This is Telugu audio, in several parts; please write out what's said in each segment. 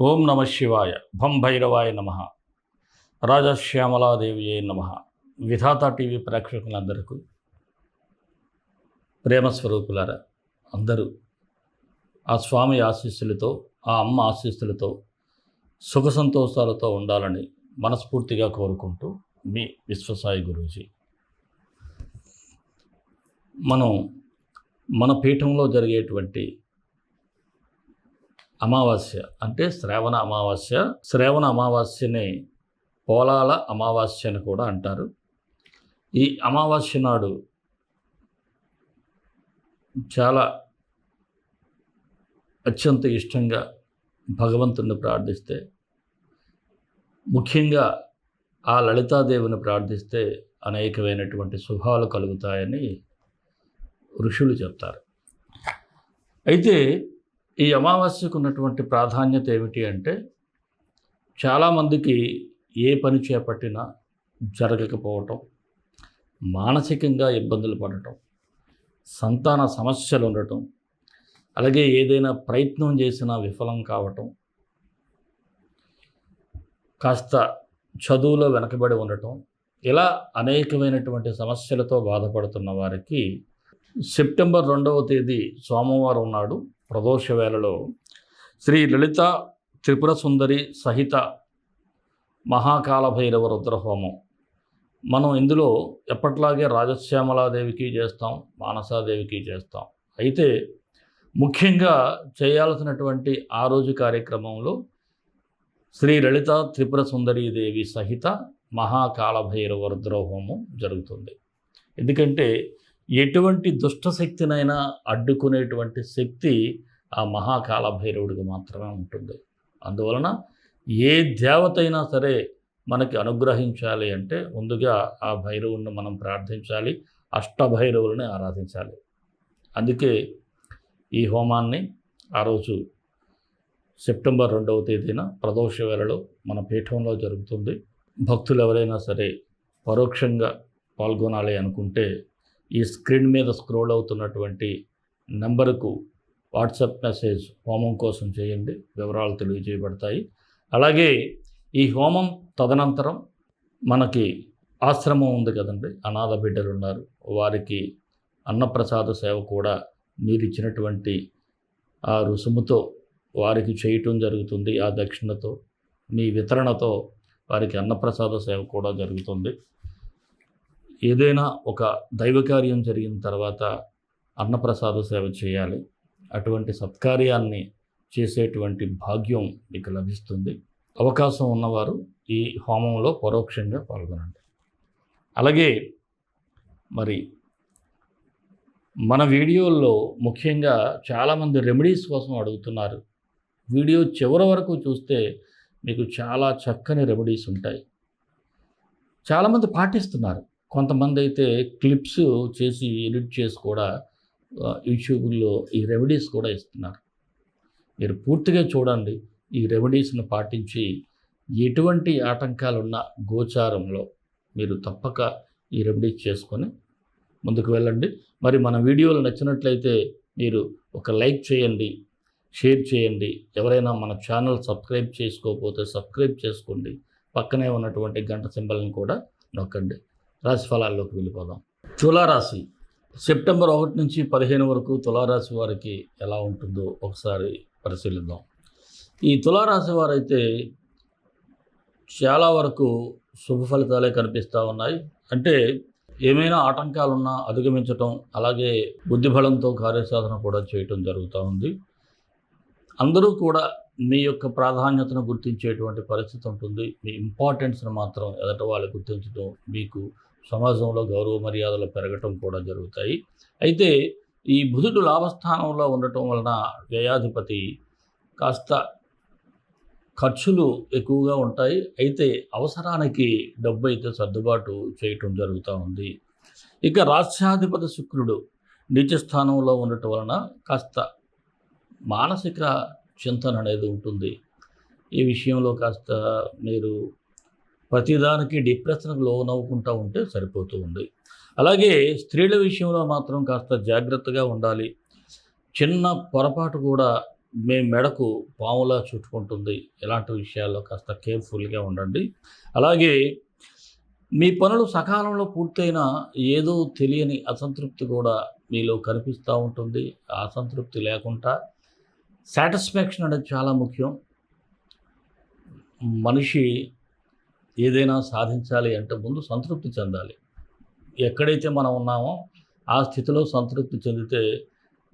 ఓం నమ శివాయ. భం భైరవాయ నమ. రాజశ్యామలాదేవియే నమ. విధాత టీవీ ప్రేక్షకులందరికీ ప్రేమ స్వరూపులారా అందరూ ఆ స్వామి ఆశీస్సులతో ఆ అమ్మ ఆశీస్సులతో సుఖ సంతోషాలతో ఉండాలని మనస్ఫూర్తిగా కోరుకుంటూ మీ విశ్వసాయి గురూజీ. మనం మన పీఠంలో జరిగేటువంటి అమావాస్య అంటే శ్రావణ అమావాస్య. శ్రావణ అమావాస్యని పోలాల అమావాస్య అని కూడా అంటారు. ఈ అమావాస్య నాడు చాలా అత్యంత ఇష్టంగా భగవంతుణ్ణి ప్రార్థిస్తే ముఖ్యంగా ఆ లలితాదేవిని ప్రార్థిస్తే అనేకమైనటువంటి శుభాలు కలుగుతాయని ఋషులు చెప్తారు. అయితే ఈ అమావాస్యకు ఉన్నటువంటి ప్రాధాన్యత ఏమిటి అంటే చాలామందికి ఏ పని చేపట్టినా జరగకపోవటం మానసికంగా ఇబ్బందులు పడటం సంతాన సమస్యలు ఉండటం అలాగే ఏదైనా ప్రయత్నం చేసినా విఫలం కావటం కాస్త చదువులో వెనకబడి ఉండటం ఇలా అనేకమైనటువంటి సమస్యలతో బాధపడుతున్న వారికి సెప్టెంబర్ రెండవ తేదీ సోమవారం నాడు ప్రదోష వేళలో శ్రీ లలిత త్రిపుర సుందరి సహిత మహాకాల భైరవ రుద్రహోమం. మనం ఇందులో ఎప్పట్లాగే రాజశ్యామలాదేవికి చేస్తాం మానసాదేవికి చేస్తాం. అయితే ముఖ్యంగా చేయాల్సినటువంటి ఆ రోజు కార్యక్రమంలో శ్రీ లలిత త్రిపుర సుందరీదేవి సహిత మహాకాలభైరవ రుద్రహోమం జరుగుతుంది. ఎందుకంటే ఎటువంటి దుష్టశక్తినైనా అడ్డుకునేటువంటి శక్తి ఆ మహాకాల భైరవుడికి మాత్రమే ఉంటుంది. అందువలన ఏ దేవత అయినా సరే మనకి అనుగ్రహించాలి అంటే ముందుగా ఆ భైరవుడిని మనం ప్రార్థించాలి అష్టభైరవులని ఆరాధించాలి. అందుకే ఈ హోమాన్ని ఆ రోజు సెప్టెంబర్ రెండవ తేదీన ప్రదోష వేళలో మన పీఠంలో జరుగుతుంది. భక్తులు ఎవరైనా సరే పరోక్షంగా పాల్గొనాలి అనుకుంటే ఈ స్క్రీన్ మీద స్క్రోల్ అవుతున్నటువంటి నెంబర్కు వాట్సాప్ మెసేజ్ హోమం కోసం చేయండి. వివరాలు తెలియజేయబడతాయి. అలాగే ఈ హోమం తదనంతరం మనకి ఆశ్రమం ఉంది కదండి. అనాథ బిడ్డలు ఉన్నారు. వారికి అన్నప్రసాద సేవ కూడా మీరు ఇచ్చినటువంటి ఆ రుసుముతో వారికి చేయటం జరుగుతుంది. ఆ దక్షిణతో మీ వితరణతో వారికి అన్నప్రసాద సేవ కూడా జరుగుతుంది. ఏదైనా ఒక దైవకార్యం జరిగిన తర్వాత అన్నప్రసాద సేవ చేయాలి. అటువంటి సత్కార్యాన్ని చేసేటువంటి భాగ్యం మీకు లభిస్తుంది. అవకాశం ఉన్నవారు ఈ హోమంలో పరోక్షంగా పాల్గొనండి. అలాగే మరి మన వీడియోల్లో ముఖ్యంగా చాలామంది రెమెడీస్ కోసం అడుగుతున్నారు. వీడియో చివరి వరకు చూస్తే మీకు చాలా చక్కని రెమెడీస్ ఉంటాయి. చాలామంది పాటిస్తున్నారు. కొంతమంది అయితే క్లిప్స్ చేసి ఎడిట్ చేసి కూడా యూట్యూబ్లో ఈ రెమెడీస్ కూడా ఇస్తున్నారు. మీరు పూర్తిగా చూడండి ఈ రెమెడీస్ను పాటించి ఎటువంటి ఆటంకాలున్న గోచారంలో మీరు తప్పక ఈ రెమెడీస్ చేసుకొని ముందుకు వెళ్ళండి. మరి మన వీడియోలు నచ్చినట్లయితే మీరు ఒక లైక్ చేయండి షేర్ చేయండి. ఎవరైనా మన ఛానల్ సబ్స్క్రైబ్ చేసుకోకపోతే సబ్స్క్రైబ్ చేసుకోండి. పక్కనే ఉన్నటువంటి గంట సింబల్ని కూడా నొక్కండి. రాశి ఫలాల్లోకి వెళ్ళిపోదాం. తులారాశి. సెప్టెంబర్ ఒకటి నుంచి పదిహేను వరకు తులారాశి వారికి ఎలా ఉంటుందో ఒకసారి పరిశీలిద్దాం. ఈ తులారాశి వారైతే చాలా వరకు శుభ ఫలితాలే కనిపిస్తూ ఉన్నాయి. అంటే ఏమైనా ఆటంకాలున్నా అధిగమించటం అలాగే బుద్ధిబలంతో కార్యసాధన కూడా చేయటం జరుగుతూ ఉంది. అందరూ కూడా మీ యొక్క ప్రాధాన్యతను గుర్తించేటువంటి పరిస్థితి ఉంటుంది. మీ ఇంపార్టెన్స్ను మాత్రం ఎదట వాళ్ళు గుర్తించడం మీకు సమాజంలో గౌరవ మర్యాదలు పెరగటం కూడా జరుగుతాయి. అయితే ఈ బుధుడు లాభస్థానంలో ఉండటం వలన వ్యయాధిపతి కాస్త ఖర్చులు ఎక్కువగా ఉంటాయి. అయితే అవసరానికి డబ్బు అయితే సర్దుబాటు చేయటం జరుగుతూ ఉంది. ఇక రాష్ట్రాధిపతి శుక్రుడు నిత్యస్థానంలో ఉండటం వలన కాస్త మానసిక చింతన అనేది ఉంటుంది. ఈ విషయంలో కాస్త మీరు ప్రతిదానికి డిప్రెషన్కి లోనవ్వుకుంటూ ఉంటే సరిపోతూ ఉంది. అలాగే స్త్రీల విషయంలో మాత్రం కాస్త జాగ్రత్తగా ఉండాలి. చిన్న పొరపాటు కూడా మీ మెడకు పాములా చుట్టుకుంటుంది. ఇలాంటి విషయాల్లో కాస్త కేర్ఫుల్గా ఉండండి. అలాగే మీ పనులు సకాలంలో పూర్తయినా ఏదో తెలియని అసంతృప్తి కూడా మీలో కనిపిస్తూ ఉంటుంది. ఆ అసంతృప్తి లేకుండా సాటిస్ఫాక్షన్ అనేది చాలా ముఖ్యం. మనిషి ఏదైనా సాధించాలి అంటే ముందు సంతృప్తి చెందాలి. ఎక్కడైతే మనం ఉన్నామో ఆ స్థితిలో సంతృప్తి చెందితే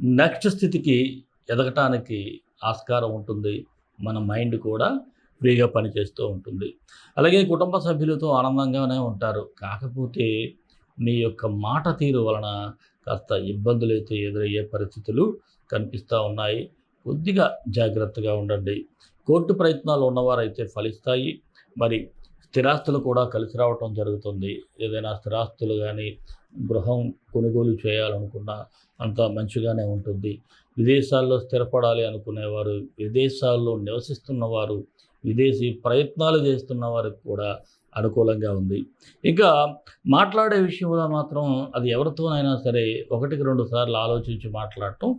నెక్స్ట్ స్థితికి ఎదగటానికి ఆస్కారం ఉంటుంది. మన మైండ్ కూడా ఫ్రీగా పనిచేస్తూ ఉంటుంది. అలాగే కుటుంబ సభ్యులతో ఆనందంగానే ఉంటారు. కాకపోతే మీ యొక్క మాట తీరు వలన కాస్త ఇబ్బందులు అయితే ఎదురయ్యే పరిస్థితులు కనిపిస్తూ ఉన్నాయి. కొద్దిగా జాగ్రత్తగా ఉండండి. కోర్టు ప్రయత్నాలు ఉన్నవారైతే ఫలిస్తాయి. మరి స్థిరాస్తులు కూడా కలిసి రావటం జరుగుతుంది. ఏదైనా స్థిరాస్తులు కానీ గృహం కొనుగోలు చేయాలనుకున్నా అంత మంచిగానే ఉంటుంది. విదేశాల్లో స్థిరపడాలి అనుకునేవారు విదేశాల్లో నివసిస్తున్నవారు విదేశీ ప్రయత్నాలు చేస్తున్న వారికి కూడా అనుకూలంగా ఉంది. ఇంకా మాట్లాడే విషయంలో మాత్రం అది ఎవరితోనైనా సరే ఒకటికి రెండు సార్లు ఆలోచించి మాట్లాడటం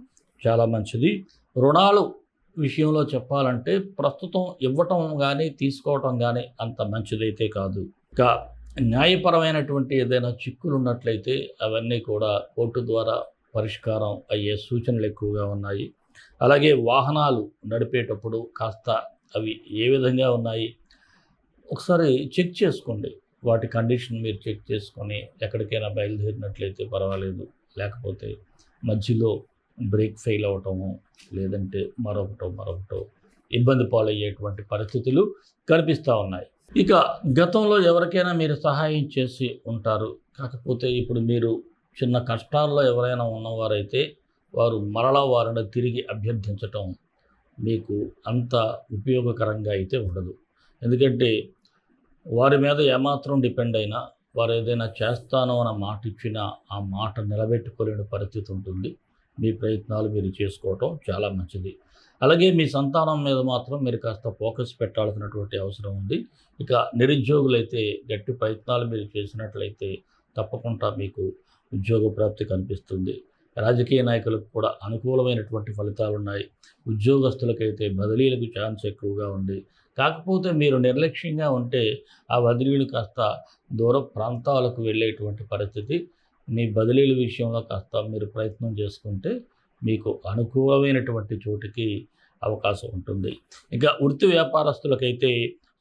చాలా మంచిది. రుణాలు విషయంలో చెప్పాలంటే ప్రస్తుతం ఇవ్వటం కానీ తీసుకోవటం కానీ అంత మంచిదైతే కాదు. ఇంకా న్యాయపరమైనటువంటి ఏదైనా చిక్కులు ఉన్నట్లయితే అవన్నీ కూడా కోర్టు ద్వారా పరిష్కారం అయ్యే సూచనలు ఎక్కువగా ఉన్నాయి. అలాగే వాహనాలు నడిపేటప్పుడు కాస్త అవి ఏ విధంగా ఉన్నాయి? ఒకసారి చెక్ చేసుకోండి. వాటి కండిషన్ మీరు చెక్ చేసుకొని ఎక్కడికైనా బయలుదేరినట్లయితే పర్వాలేదు. లేకపోతే మధ్యలో బ్రేక్ ఫెయిల్ అవటము లేదంటే మరొకటో మరొకటో ఇబ్బంది పాలయ్యేటువంటి పరిస్థితులు కనిపిస్తూ ఉన్నాయి. ఇక గతంలో ఎవరికైనా మీరు సహాయం చేసి ఉంటారు. కాకపోతే ఇప్పుడు మీరు చిన్న కష్టాల్లో ఎవరైనా ఉన్నవారైతే వారు మరలా వారిని తిరిగి అభ్యర్థించటం మీకు అంత ఉపయోగకరంగా అయితే ఉండదు. ఎందుకంటే వారి మీద ఏమాత్రం డిపెండ్ అయినా వారు ఏదైనా చేస్తానో అన్న మాట ఇచ్చినా ఆ మాట నిలబెట్టుకోలేని పరిస్థితి ఉంటుంది. మీ ప్రయత్నాలు మీరు చేసుకోవటం చాలా మంచిది. అలాగే మీ సంతానం మీద మాత్రం మీరు కాస్త ఫోకస్ పెట్టాల్సినటువంటి అవసరం ఉంది. ఇక నిరుద్యోగులైతే గట్టి ప్రయత్నాలు మీరు చేసినట్లయితే తప్పకుండా మీకు ఉద్యోగ ప్రాప్తి కనిపిస్తుంది. రాజకీయ నాయకులకు కూడా అనుకూలమైనటువంటి ఫలితాలు ఉన్నాయి. ఉద్యోగస్తులకైతే బదిలీలకు ఛాన్స్ ఎక్కువగా ఉంది. కాకపోతే మీరు నిర్లక్ష్యంగా ఉంటే ఆ బదిలీలు కాస్త దూర ప్రాంతాలకు వెళ్ళేటువంటి పరిస్థితి మీ బదిలీల విషయంలో కాస్త మీరు ప్రయత్నం చేసుకుంటే మీకు అనుకూలమైనటువంటి చోటికి అవకాశం ఉంటుంది. ఇంకా వృత్తి వ్యాపారస్తులకైతే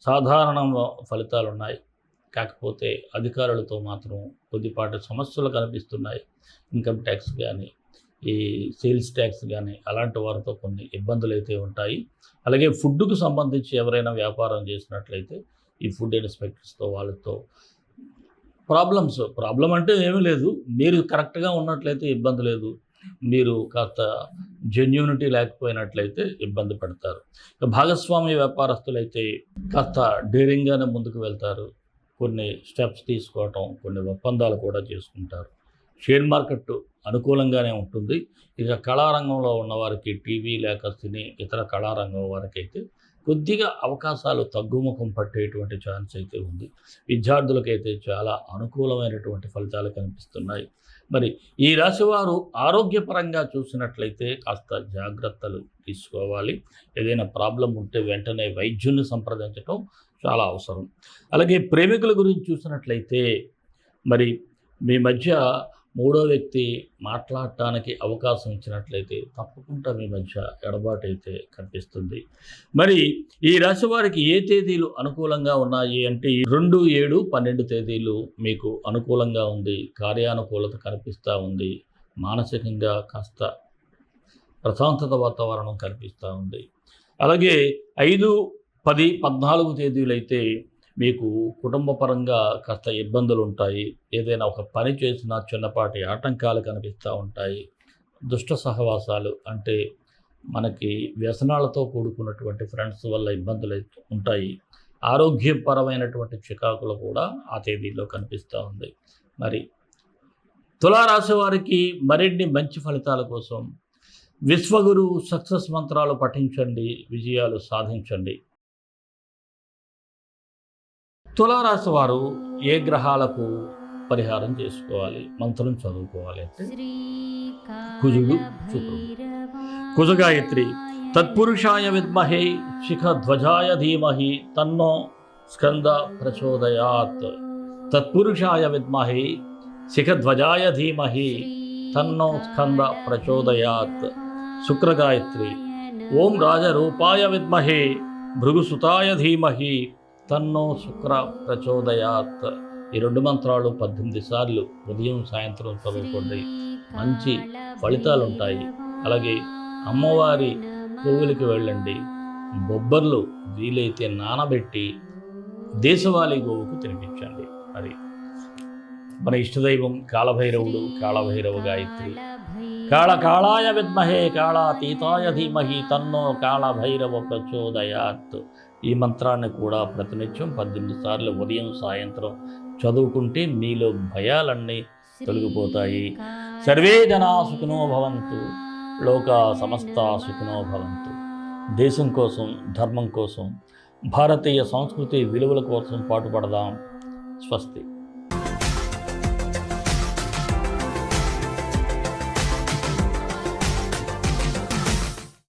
సాధారణ ఫలితాలు ఉన్నాయి కాకపోతే అధికారులతో మాత్రం కొద్దిపాటి సమస్యలు కనిపిస్తున్నాయి. ఇన్కమ్ ట్యాక్స్ కానీ ఈ సేల్స్ ట్యాక్స్ కానీ అలాంటి వారితో కొన్ని ఇబ్బందులు అయితే ఉంటాయి. అలాగే ఫుడ్కు సంబంధించి ఎవరైనా వ్యాపారం చేసినట్లయితే ఈ ఫుడ్ ఇన్స్పెక్టర్స్తో వాళ్ళతో ప్రాబ్లమ్స్ ప్రాబ్లం అంటే ఏమీ లేదు. మీరు కరెక్ట్గా ఉన్నట్లయితే ఇబ్బంది లేదు. మీరు కాస్త జెన్యూనిటీ లేకపోయినట్లయితే ఇబ్బంది పడతారు. భాగస్వామి వ్యాపారస్తులైతే కాస్త డేరింగ్గానే ముందుకు వెళ్తారు. కొన్ని స్టెప్స్ తీసుకోవటం కొన్ని ఒప్పందాలు కూడా చేసుకుంటారు. షేర్ మార్కెట్ అనుకూలంగానే ఉంటుంది. ఇక కళారంగంలో ఉన్నవారికి టీవీ లేక సినీ ఇతర కళారంగం వారికి అయితే కొద్దిగా అవకాశాలు తగ్గుముఖం పట్టేటువంటి ఛాన్స్ అయితే ఉంది. విద్యార్థులకైతే చాలా అనుకూలమైనటువంటి ఫలితాలు కనిపిస్తున్నాయి. మరి ఈ రాశివారు ఆరోగ్యపరంగా చూసినట్లయితే కాస్త జాగ్రత్తలు తీసుకోవాలి. ఏదైనా ప్రాబ్లం ఉంటే వెంటనే వైద్యుని సంప్రదించడం చాలా అవసరం. అలాగే ప్రేమికుల గురించి చూసినట్లయితే మరి మీ మధ్య మూడో వ్యక్తి మాట్లాడటానికి అవకాశం ఇచ్చినట్లయితే తప్పకుండా మీ మధ్య ఎడబాటు అయితే కనిపిస్తుంది. మరి ఈ రాశి వారికి ఏ తేదీలు అనుకూలంగా ఉన్నాయి అంటే ఈ రెండు ఏడు పన్నెండు తేదీలు మీకు అనుకూలంగా ఉంది కార్యానుకూలత కనిపిస్తూ ఉంది మానసికంగా కాస్త ప్రశాంతత వాతావరణం కనిపిస్తూ ఉంది. అలాగే ఐదు పది పద్నాలుగు తేదీలైతే మీకు కుటుంబ పరంగా కాస్త ఇబ్బందులు ఉంటాయి ఏదైనా ఒక పని చేసినా చిన్నపాటి ఆటంకాలు కనిపిస్తూ ఉంటాయి. దుష్ట సహవాసాలు అంటే మనకి వ్యసనాలతో కూడుకున్నటువంటి ఫ్రెండ్స్ వల్ల ఇబ్బందులు ఉంటాయి. ఆరోగ్యపరమైనటువంటి చికాకులు కూడా ఆ తేదీలో కనిపిస్తూ ఉంది. మరి తులారాశి వారికి మరిన్ని మంచి ఫలితాల కోసం విశ్వగురు సక్సెస్ మంత్రాలు పఠించండి విజయాలు సాధించండి. తులారాశి వారు ఏ గ్రహాలకు పరిహారం చేసుకోవాలి? మంత్రం చదువుకోవాలి. అంటే కుజుడు శుక్రుడు కుజగాయత్రి తత్పురుషాయ విద్మహే శిఖధ్వజాయ ధీమహి తన్నో స్కంద ప్రచోదయాత్. తత్పురుషాయ విద్మహే శిఖధ్వజాయ ధీమహి తన్నో స్కంద ప్రచోదయాత్. శుక్రగాయత్రి ఓం రాజరూపాయ విద్మహే భృగుసుతాయ ధీమహి తన్నో శుక్ర ప్రచోదయాత్. ఈ రెండు మంత్రాలు పద్దెనిమిది సార్లు ఉదయం సాయంత్రం చదువుకోండి. మంచి ఫలితాలు ఉంటాయి అలాగే అమ్మవారి పువ్వులకి వెళ్ళండి. బొబ్బర్లు వీలైతే నానబెట్టి దేశవాళీ గోవుకు తినిపించండి. అది మన ఇష్టదైవం కాళభైరవుడు కాళభైరవ గాయత్రి. కాళ కాళాయ విద్మహే కాళాతీతాయ ధీమహి తన్నో కాళభైరవ ప్రచోదయాత్. ఈ మంత్రాన్ని కూడా ప్రతినిత్యం పద్దెనిమిది సార్లు ఉదయం సాయంత్రం చదువుకుంటే మీలో భయాలన్నీ తొలగిపోతాయి. సర్వే జనా సుఖినో భవంతు లోక సమస్త సుఖినో భవంతు. దేశం కోసం ధర్మం కోసం భారతీయ సంస్కృతి విలువల కోసం పాటుపడదాం. స్వస్తి.